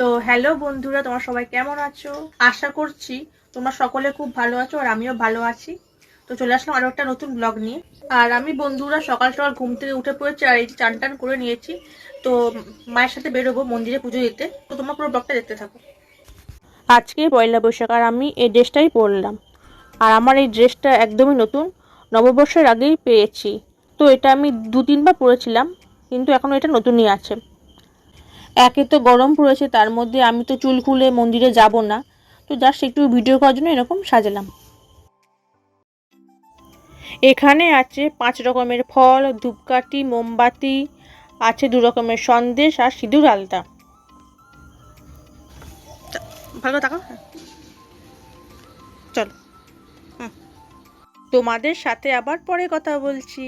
তো হ্যালো বন্ধুরা, তোমরা সবাই কেমন আছো? আশা করছি তোমরা সকলে খুব ভালো আছো আর আমিও ভালো আছি। তো চলে আসলাম আরও একটা নতুন ব্লগ নিয়ে। আর আমি বন্ধুরা সকাল সকাল ঘুম থেকে উঠে পড়েছি আর এই চান টান করে নিয়েছি। তো মায়ের সাথে বেরোবো মন্দিরে পুজো দিতে। তো তোমরা পুরো ব্লগটা দেখতে থাকো। আজকে পয়লা বৈশাখ আর আমি এই ড্রেসটাই পরলাম। আর আমার এই ড্রেসটা একদমই নতুন, নববর্ষের আগেই পেয়েছি। তো এটা আমি দু তিনবার পরেছিলাম, কিন্তু এখনও এটা নতুনই আছে। একে তো গরম পড়েছে তার মধ্যে আমি তো চুল খুলে মন্দিরে যাব না। তো জাস্ট একটু ভিডিও করার জন্য এরকম সাজালাম। এখানে আছে পাঁচ রকমের ফল ধূপকাঠি মোমবাতি আছে দু রকমের সন্দেশ আর সিঁদুর আলতা। ভালো তাকাও চলো। তোমাদের সাথে আবার পরে কথা বলছি।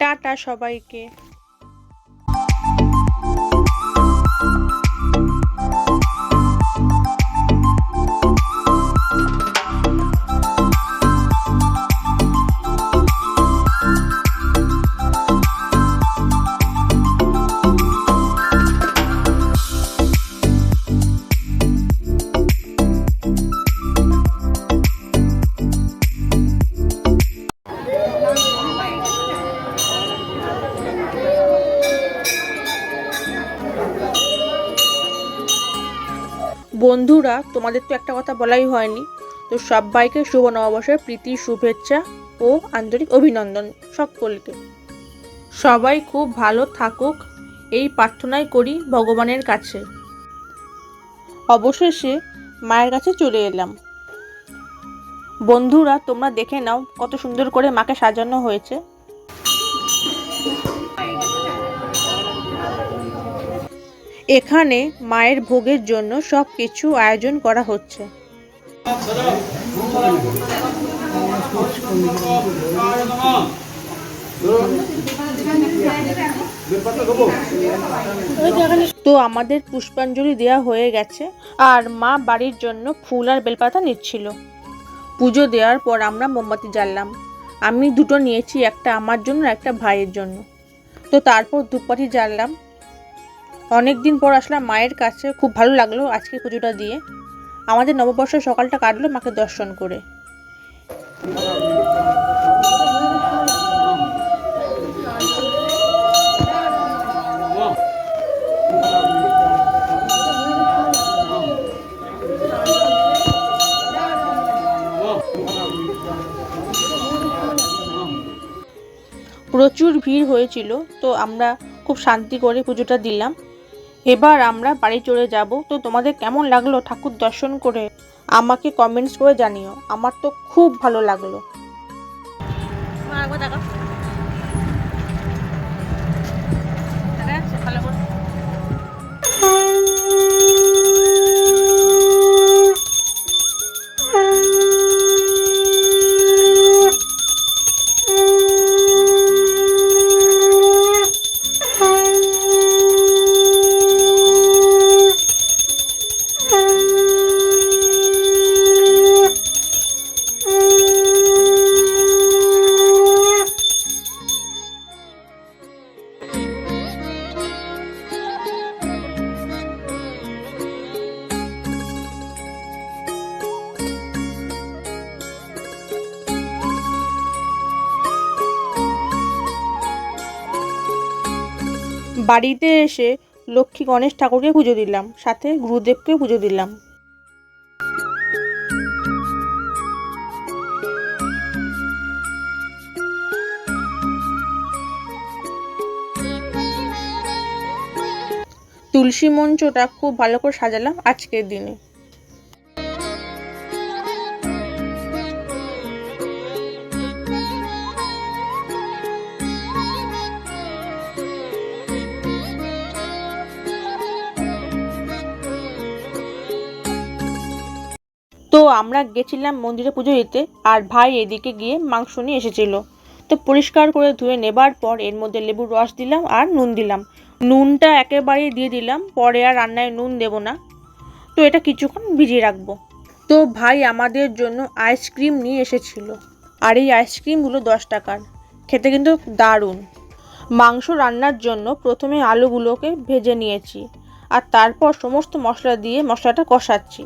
টাটা সবাইকে। বন্ধুরা, তোমাদের তো একটা কথা বলাই হয়নি। তো সবাইকে শুভ নববর্ষের প্রীতি শুভেচ্ছা ও আন্তরিক অভিনন্দন সকলকে। সবাই খুব ভালো থাকুক, এই প্রার্থনাই করি ভগবানের কাছে। অবশেষে মায়ের কাছে চলে এলাম। বন্ধুরা, তোমরা দেখে নাও কত সুন্দর করে মাকে সাজানো হয়েছে। এখানে মায়ের ভোগের জন্য সব কিছু আয়োজন করা হচ্ছে। তো আমাদের পুষ্পাঞ্জলি দেওয়া হয়ে গেছে, আর মা বাড়ির জন্য ফুল আর বেলপাতা নিচ্ছিল। পুজো দেওয়ার পর আমরা মোমবাতি জ্বাললাম। আমি দুটো নিয়েছি, একটা আমার জন্য একটা ভাইয়ের জন্য। তো তারপর ধূপকাঠি জ্বাললাম। অনেক দিন পর আসলাম, মায়ের কাছে খুব ভালো লাগল আজকে পুজোটা দিয়ে। আমাদের নববর্ষের সকালটা কাটলো মাকে দর্শন করে। প্রচুর ভিড় হয়েছিল, তো আমরা খুব শান্তি করে পুজোটা দিলাম। এবার আমরা বাড়ি চলে যাব। তো তোমাদের কেমন লাগল ঠাকুর দর্শন করে? আমাকে কমেন্টস করে জানিও। আমার তো খুব ভালো লাগল। বাড়িতে এসে লক্ষ্মী গণেশ ঠাকুরকে পুজো দিলাম, সাথে গুরুদেবকে পুজো দিলাম। তুলসী মঞ্চটা খুব ভালো করে সাজালাম আজকের দিনে। আমরা গেছিলাম মন্দিরে পুজো দিতে আর ভাই এদিকে গিয়ে মাংস নিয়ে এসেছিল। তো পরিষ্কার করে ধুয়ে নেবার পর এর মধ্যে লেবুর রস দিলাম আর নুন দিলাম। নুনটা একেবারেই দিয়ে দিলাম, পরে আর রান্নায় নুন দেব না। তো এটা কিছুক্ষণ ভিজিয়ে রাখব। তো ভাই আমাদের জন্য আইসক্রিম নিয়ে এসেছিল। আর এই আইসক্রিমগুলো দশ টাকার। খেতে কিন্তু দারুণ। মাংস রান্নার জন্য প্রথমে আলুগুলোকে ভেজে নিয়েছি। আর তারপর সমস্ত মশলা দিয়ে মশলাটা কষাচ্ছি।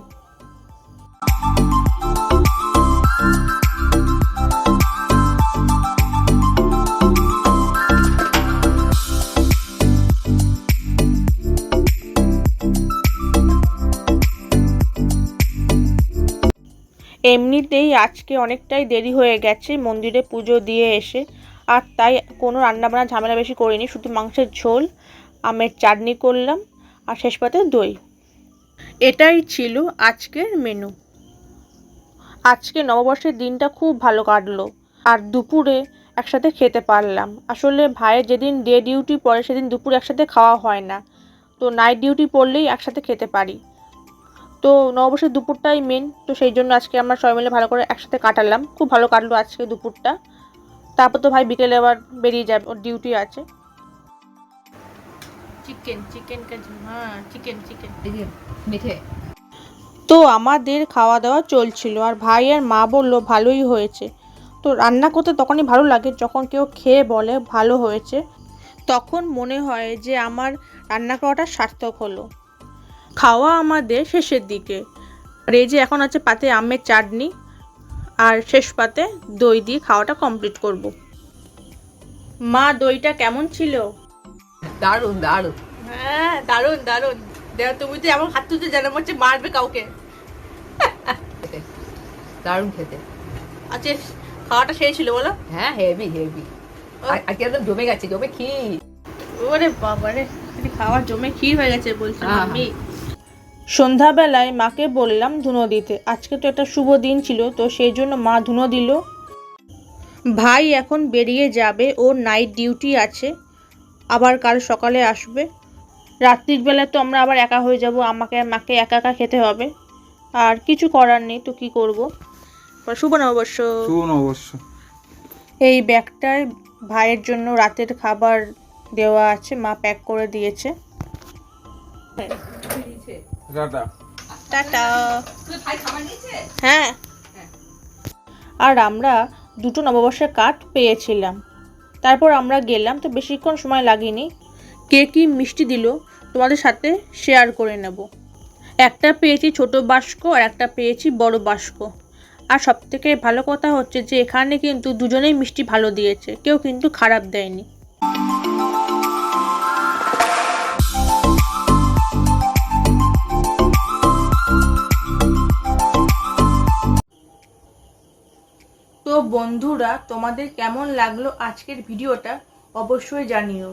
এমনিতেই আজকে অনেকটাই দেরি হয়ে গেছে, মন্দিরে পুজো দিয়ে এসে। আর তাই কোনো রান্নাবান্না ঝামেলা বেশি করিনি, শুধু মাংসের ঝোল, আমের চাটনি করলাম, আর শেষ পাতে দই। এটাই ছিল আজকের মেনু আজকে নববর্ষের দিনটা খুব ভালো কাটলো, আর দুপুরে একসাথে খেতে পারলাম। আসলে ভাইয়ের যেদিন ডে ডিউটি পড়ে, সেদিন দুপুরে একসাথে খাওয়া হয় না। তো নাইট ডিউটি পড়লেই একসাথে খেতে পারি। তো নববর্ষের দুপুরটাই মেন তো সেই জন্য আজকে আমরা সবাই মিলে ভালো করে একসাথে কাটালাম। খুব ভালো কাটলো আজকে দুপুরটা। তারপর তো ভাই বিকেলে আবার বেরিয়ে যাবে ওর ডিউটি আছে। চিকেন চিকেন হ্যাঁ চিকেন চিকেন তো আমাদের খাওয়া দাওয়া চলছিল আর ভাই আর মা বলল ভালোই হয়েছে। তো রান্না করতে তখনই ভালো লাগে যখন কেউ খেয়ে বলে ভালো হয়েছে। তখন মনে হয় যে আমার রান্না করাটা সার্থক হলো। খাওয়া আমাদের শেষের দিকে। আর এই যে এখন আছে পাতে আমের চাটনি আর শেষ পাতে দই দিয়ে খাওয়াটা কমপ্লিট করব। মা দইটা কেমন ছিল? দারুণ দারুণ হ্যাঁ দারুণ দারুণ। দেখ তুমি তো এমন হাত তুলতে জানো হচ্ছে মারবে কাউকে। দারুণ খেতে। আচ্ছা খাওয়াটা সেই ছিল বলো। হ্যাঁ হেভি হেভি। আজকে একদম জমে গেছে জমে ক্ষীর। ওরে বাবারে খাওয়ার জমে ক্ষীর হয়ে গেছে বলছি আমি। সন্ধ্যাবেলায় মাকে বললাম ধুনো দিতে। আজকে তো একটা শুভ দিন ছিল তো সেই জন্য মা ধুনো দিল। ভাই এখন বেরিয়ে যাবে ওর নাইট ডিউটি আছে। আবার কাল সকালে আসবে। রাত্রির বেলা তো আমরা আবার একা হয়ে যাব আমাকে মাকে একা একা খেতে হবে। আর কিছু করার নেই তো কি করব? শুভ নববর্ষ। শুভ নববর্ষ। এই ব্যাগটায় ভাইয়ের জন্য রাতের খাবার দেওয়া আছে মা প্যাক করে দিয়েছে। টাটা। টাটা। হ্যাঁ। আর আমরা দুটো নববর্ষের কাঠ পেয়েছিলাম। তারপর আমরা গেলাম তো বেশিক্ষণ সময় লাগেনি। কে কি মিষ্টি দিল তোমাদের সাথে শেয়ার করে নেব। একটা পেয়েছি ছোট বাস্ক আর একটা পেয়েছি বড় বাস্ক। আর সব থেকে ভালো কথা হচ্ছে যে এখানে কিন্তু দুজনেই মিষ্টি ভালো দিয়েছে। কেউ কিন্তু খারাপ দেয়নি। বন্ধুরা, তোমাদের কেমন লাগল আজকের ভিডিওটা অবশ্যই জানিও।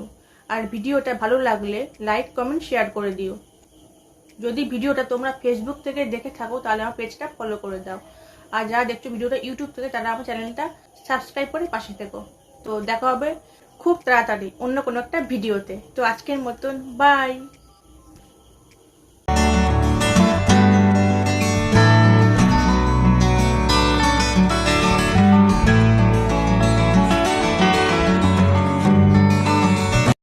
আর ভিডিওটা ভালো লাগলে লাইক কমেন্ট শেয়ার করে দিও। যদি ভিডিওটা তোমরা ফেসবুক থেকে দেখে থাকো, তাহলে আমার পেজটা ফলো করে দাও। আর যারা দেখছ ভিডিওটা ইউটিউব থেকে, তারা আমার চ্যানেলটা সাবস্ক্রাইব করে পাশে থেকো। তো দেখা হবে খুব তাড়াতাড়ি অন্য কোনো একটা ভিডিওতে। তো আজকের মতন বাই